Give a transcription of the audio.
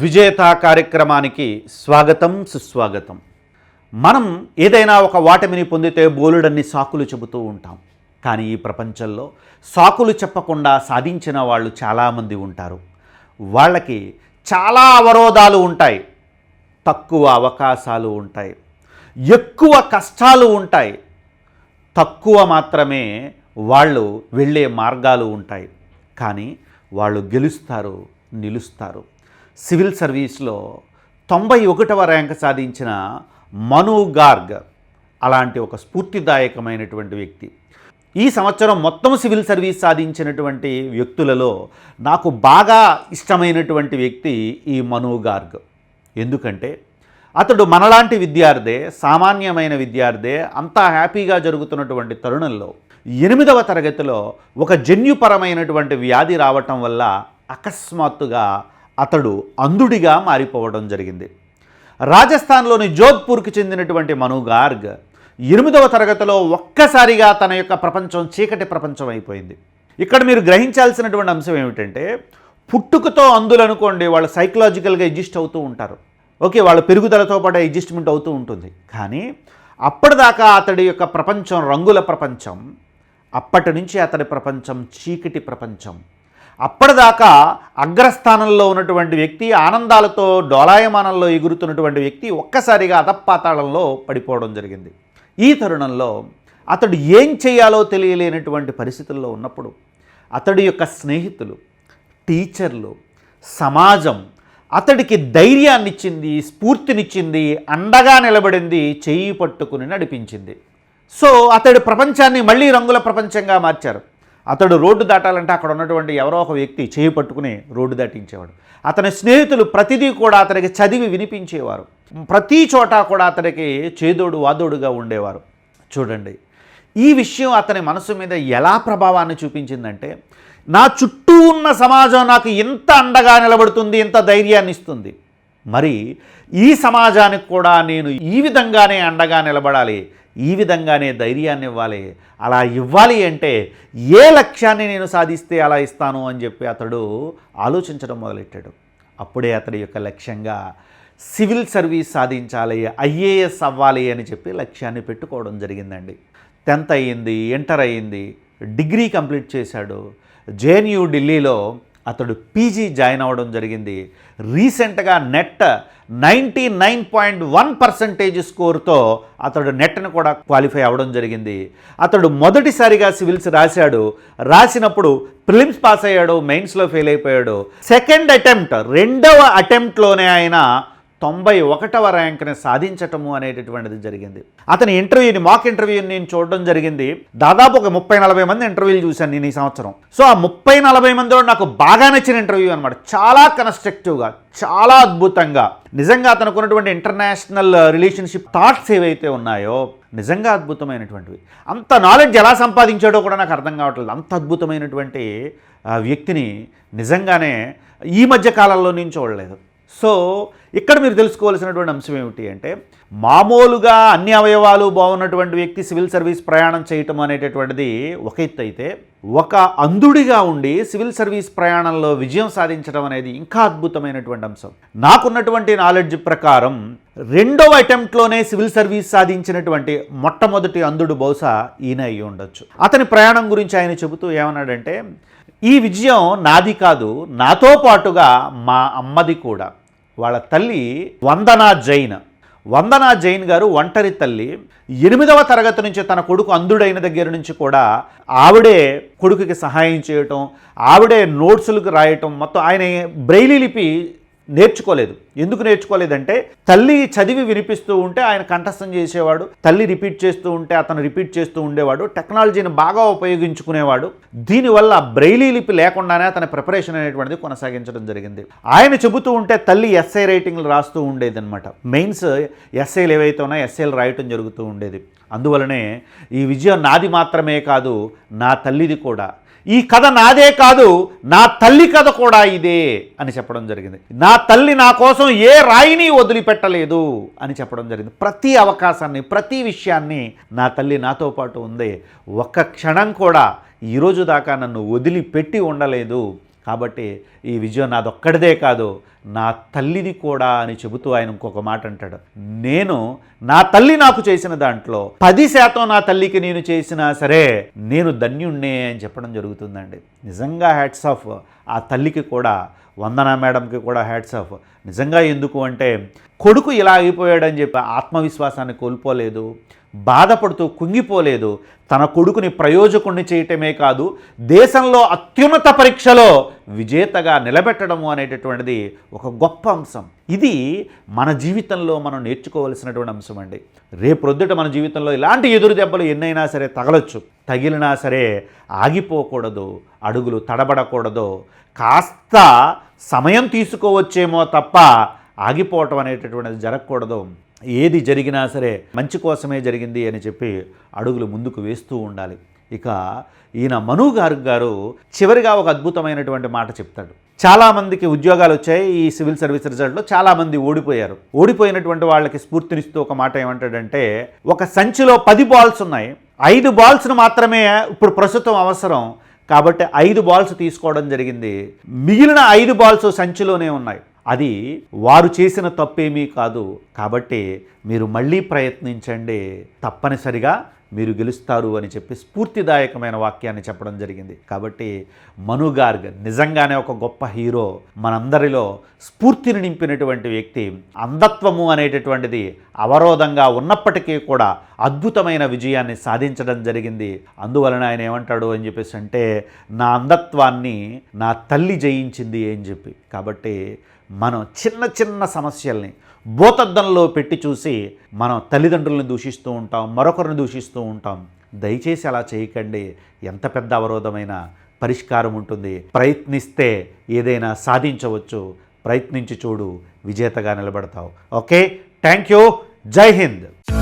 విజేత కార్యక్రమానికి స్వాగతం సుస్వాగతం. మనం ఏదైనా ఒక వాటమిని పొందితే బోలుడన్ని సాకులు చెబుతూ ఉంటాం. కానీ ఈ ప్రపంచంలో సాకులు చెప్పకుండా సాధించిన వాళ్ళు చాలామంది ఉంటారు. వాళ్ళకి చాలా అవరోధాలు ఉంటాయి. తక్కువ అవకాశాలు ఉంటాయి. ఎక్కువ కష్టాలు ఉంటాయి. తక్కువ మాత్రమే వాళ్ళు వెళ్ళే మార్గాలు ఉంటాయి. కానీ వాళ్ళు గెలుస్తారు నిలుస్తారు. సివిల్ సర్వీస్లో తొంభై ఒకటవ ర్యాంక్ సాధించిన మను గార్గ్ అలాంటి ఒక స్ఫూర్తిదాయకమైనటువంటి వ్యక్తి. ఈ సంవత్సరం మొత్తం సివిల్ సర్వీస్ సాధించినటువంటి వ్యక్తులలో నాకు బాగా ఇష్టమైనటువంటి వ్యక్తి ఈ మను గార్గ్. ఎందుకంటే అతడు మనలాంటి విద్యార్థే సామాన్యమైన విద్యార్థే అంతా హ్యాపీగా జరుగుతున్నటువంటి తరుణంలో ఎనిమిదవ తరగతిలో ఒక జన్యుపరమైనటువంటి వ్యాధి రావటం వల్ల అకస్మాత్తుగా అతడు అంధుడిగా మారిపోవడం జరిగింది. రాజస్థాన్లోని జోధ్పూర్కి చెందినటువంటి మను గార్గ్ ఎనిమిదవ తరగతిలో ఒక్కసారిగా తన యొక్క ప్రపంచం చీకటి ప్రపంచం అయిపోయింది. ఇక్కడ మీరు గ్రహించాల్సినటువంటి అంశం ఏమిటంటే పుట్టుకతో అందులు అనుకోండి వాళ్ళు సైకలాజికల్గా ఎడ్జిస్ట్ అవుతూ ఉంటారు. ఓకే వాళ్ళ పెరుగుదలతో పాటు అడ్జస్ట్మెంట్ అవుతూ ఉంటుంది. కానీ అప్పటిదాకా అతడి యొక్క ప్రపంచం రంగుల ప్రపంచం అప్పటి నుంచి అతడి ప్రపంచం చీకటి ప్రపంచం. అప్పటిదాకా అగ్రస్థానంలో ఉన్నటువంటి వ్యక్తి ఆనందాలతో డోలాయమానంలో ఎగురుతున్నటువంటి వ్యక్తి ఒక్కసారిగా అధపాతాళంలో పడిపోవడం జరిగింది. ఈ తరుణంలో అతడు ఏం చేయాలో తెలియలేనటువంటి పరిస్థితుల్లో ఉన్నప్పుడు అతడి యొక్క స్నేహితులు టీచర్లు సమాజం అతడికి ధైర్యాన్నిచ్చింది స్ఫూర్తినిచ్చింది అండగా నిలబడింది చేయి పట్టుకుని నడిపించింది. సో అతడి ప్రపంచాన్ని మళ్ళీ రంగుల ప్రపంచంగా మార్చారు. అతడు రోడ్డు దాటాలంటే అక్కడ ఉన్నటువంటి ఎవరో ఒక వ్యక్తి చేయి పట్టుకుని రోడ్డు దాటించేవాడు. అతని స్నేహితులు ప్రతిదీ కూడా అతనికి చదివి వినిపించేవారు. ప్రతి చోట కూడా అతనికి చేదోడు వాదోడుగా ఉండేవారు. చూడండి ఈ విషయం అతని మనసు మీద ఎలా ప్రభావాన్ని చూపించిందంటే నా చుట్టూ ఉన్న సమాజం నాకు ఎంత అండగా నిలబడుతుంది ఇంత ధైర్యాన్ని ఇస్తుంది. మరి ఈ సమాజానికి కూడా నేను ఈ విధంగానే అండగా నిలబడాలి ఈ విధంగానే ధైర్యాన్ని ఇవ్వాలి. అలా ఇవ్వాలి అంటే ఏ లక్ష్యాన్ని నేను సాధిస్తే అలా ఇస్తాను అని చెప్పి అతడు ఆలోచించడం మొదలెట్టాడు. అప్పుడే అతడి యొక్క లక్ష్యంగా సివిల్ సర్వీస్ సాధించాలి ఐఏఎస్ అవ్వాలి అని చెప్పి లక్ష్యాన్ని పెట్టుకోవడం జరిగిందండి. టెన్త్ అయ్యింది ఇంటర్ అయ్యింది డిగ్రీ కంప్లీట్ చేశాడు. జేఎన్యూ ఢిల్లీలో అతడు పీజీ జాయిన్ అవ్వడం జరిగింది. రీసెంట్గా NET ninety nine point one percentage స్కోర్తో అతడు నెట్ను కూడా క్వాలిఫై అవ్వడం జరిగింది. అతడు మొదటిసారిగా సివిల్స్ రాశాడు. రాసినప్పుడు ప్రిలిమ్స్ పాస్ అయ్యాడు మెయిన్స్లో ఫెయిల్ అయిపోయాడు. సెకండ్ అటెంప్ట్ రెండవ అటెంప్ట్లోనే ఆయన తొంభై ఒకటవ ర్యాంక్ని సాధించటము అనేటటువంటిది జరిగింది. అతని ఇంటర్వ్యూని మాక్ ఇంటర్వ్యూని నేను చూడడం జరిగింది. దాదాపు ఒక ముప్పై నలభై మంది ఇంటర్వ్యూలు చూశాను నేను ఈ సంవత్సరం. సో ఆ ముప్పై నలభై మందిలో నాకు బాగా నచ్చిన ఇంటర్వ్యూ అనమాట చాలా కన్స్ట్రక్టివ్గా చాలా అద్భుతంగా. నిజంగా అతనికి ఉన్నటువంటి ఇంటర్నేషనల్ రిలేషన్షిప్ థాట్స్ ఏవైతే ఉన్నాయో నిజంగా అద్భుతమైనటువంటివి. అంత నాలెడ్జ్ ఎలా సంపాదించాడో కూడా నాకు అర్థం కావట్లేదు. అంత అద్భుతమైనటువంటి వ్యక్తిని నిజంగానే ఈ మధ్య కాలంలో నేను చూడలేదు. సో ఇక్కడ మీరు తెలుసుకోవాల్సినటువంటి అంశం ఏమిటి అంటే మామూలుగా అన్ని అవయవాలు బాగున్నటువంటి వ్యక్తి సివిల్ సర్వీస్ ప్రయాణం చేయటం అనేటటువంటిది ఒక ఎత్తు అయితే ఒక అంధుడిగా ఉండి సివిల్ సర్వీస్ ప్రయాణంలో విజయం సాధించడం అనేది ఇంకా అద్భుతమైనటువంటి అంశం. నాకున్నటువంటి నాలెడ్జ్ ప్రకారం రెండవ అటెంప్ట్లోనే సివిల్ సర్వీస్ సాధించినటువంటి మొట్టమొదటి అంధుడు బహుశా ఈయన అయి ఉండొచ్చు. అతని ప్రయాణం గురించి ఆయన చెబుతూ ఏమన్నాడంటే ఈ విజయం నాది కాదు నాతో పాటుగా మా అమ్మది కూడా. వాళ్ళ తల్లి వందనా జైన్. వందనా జైన్ గారు ఒంటరి తల్లి. ఎనిమిదవ తరగతి నుంచి తన కొడుకు అంధుడైన దగ్గర నుంచి కూడా ఆవిడే కొడుకుకి సహాయం చేయటం ఆవిడే నోట్సులకు రాయటం మొత్తం ఆయన బ్రెయిలీ లిపి నేర్చుకోలేదు. ఎందుకు నేర్చుకోలేదంటే తల్లి చదివి వినిపిస్తూ ఉంటే ఆయన కంఠస్థం చేసేవాడు తల్లి రిపీట్ చేస్తూ ఉంటే అతను రిపీట్ చేస్తూ ఉండేవాడు టెక్నాలజీని బాగా ఉపయోగించుకునేవాడు. దీనివల్ల బ్రెయిలీ లిపి లేకుండానే అతని ప్రిపరేషన్ అనేటువంటిది కొనసాగించడం జరిగింది. ఆయన చెబుతూ ఉంటే తల్లి ఎస్ఐ రైటింగ్లు రాస్తూ ఉండేదన్నమాట. మెయిన్స్ ఎస్ఐలు ఏవైతే ఉన్నాయో ఎస్ఐలు రాయటం జరుగుతూ ఉండేది. అందువలనే ఈ విజయం నాది మాత్రమే కాదు నా తల్లిది కూడా. ఈ కథ నాదే కాదు నా తల్లి కథ కూడా ఇదే అని చెప్పడం జరిగింది. నా తల్లి నా కోసం ఏ రాయిని వదిలిపెట్టలేదు అని చెప్పడం జరిగింది. ప్రతి అవకాశాన్ని ప్రతి విషయాన్ని నా తల్లి నాతో పాటు ఉంది. ఒక్క క్షణం కూడా ఈరోజు దాకా నన్ను వదిలిపెట్టి ఉండలేదు. కాబట్టి ఈ విజయం నాదొక్కడిదే కాదు నా తల్లిది కూడా అని చెబుతూ ఆయన ఇంకొక మాట అంటాడు. నేను నా తల్లి నాకు చేసిన దాంట్లో పది శాతం నా తల్లికి నేను చేసినా సరే నేను ధన్యుణ్ణే అని చెప్పడం జరుగుతుందండి. నిజంగా హ్యాట్స్ ఆఫ్. ఆ తల్లికి కూడా వందన మేడంకి కూడా హ్యాట్స్ ఆఫ్. నిజంగా ఎందుకు అంటే కొడుకు ఇలా అయిపోయాడని చెప్పి ఆత్మవిశ్వాసాన్ని కోల్పోలేదు. బాధపడుతూ కుంగిపోలేదు. తన కొడుకుని ప్రయోజకుణ్ణి చేయటమే కాదు దేశంలో అత్యున్నత పరీక్షలో విజేతగా నిలబెట్టడము అనేటటువంటిది ఒక గొప్ప అంశం. ఇది మన జీవితంలో మనం నేర్చుకోవలసినటువంటి అంశం అండి. రేపొద్దుట మన జీవితంలో ఇలాంటి ఎదురు దెబ్బలు ఎన్నైనా సరే తగలొచ్చు. తగిలినా సరే ఆగిపోకూడదు అడుగులు తడబడకూడదు. కాస్త సమయం తీసుకోవచ్చేమో తప్ప ఆగిపోవటం అనేటటువంటిది జరగకూడదు. ఏది జరిగినా సరే మంచి కోసమే జరిగింది అని చెప్పి అడుగులు ముందుకు వేస్తూ ఉండాలి. ఇక ఈయన మను గారు గారు చివరిగా ఒక అద్భుతమైనటువంటి మాట చెప్తాడు. చాలామందికి ఉద్యోగాలు వచ్చాయి ఈ సివిల్ సర్వీస్ రిజల్ట్లో చాలామంది ఓడిపోయారు. ఓడిపోయినటువంటి వాళ్ళకి స్ఫూర్తినిస్తూ ఒక మాట ఏమంటాడంటే ఒక సంచిలో పది బాల్స్ ఉన్నాయి. ఐదు బాల్స్ను మాత్రమే ఇప్పుడు ప్రస్తుతం అవసరం. కాబట్టి ఐదు బాల్స్ తీసుకోవడం జరిగింది. మిగిలిన ఐదు బాల్స్ సంచిలోనే ఉన్నాయి. అది వారు చేసిన తప్పేమీ కాదు. కాబట్టి మీరు మళ్ళీ ప్రయత్నించండి. తప్పనిసరిగా మీరు గెలుస్తారు అని చెప్పి స్ఫూర్తిదాయకమైన వాక్యాన్ని చెప్పడం జరిగింది. కాబట్టి మను గార్గ్ నిజంగానే ఒక గొప్ప హీరో. మనందరిలో స్ఫూర్తిని నింపినటువంటి వ్యక్తి అంధత్వము అనేటటువంటిది అవరోధంగా ఉన్నప్పటికీ కూడా అద్భుతమైన విజయాన్ని సాధించడం జరిగింది. అందువలన ఆయన ఏమంటాడు అని చెప్పేసి అంటే నా అంధత్వాన్ని నా తల్లి జయించింది అని చెప్పి. కాబట్టి మనం చిన్న చిన్న సమస్యల్ని భూతద్దంలో పెట్టి చూసి మనం తల్లిదండ్రులను దూషిస్తూ ఉంటాం మరొకరిని దూషిస్తూ ఉంటాం. దయచేసి అలా చేయకండి. ఎంత పెద్ద అవరోధమైన పరిష్కారం ఉంటుంది. ప్రయత్నిస్తే ఏదైనా సాధించవచ్చు. ప్రయత్నించి చూడు విజేతగా నిలబడతావు. ఓకే? Thank you. జై హింద్.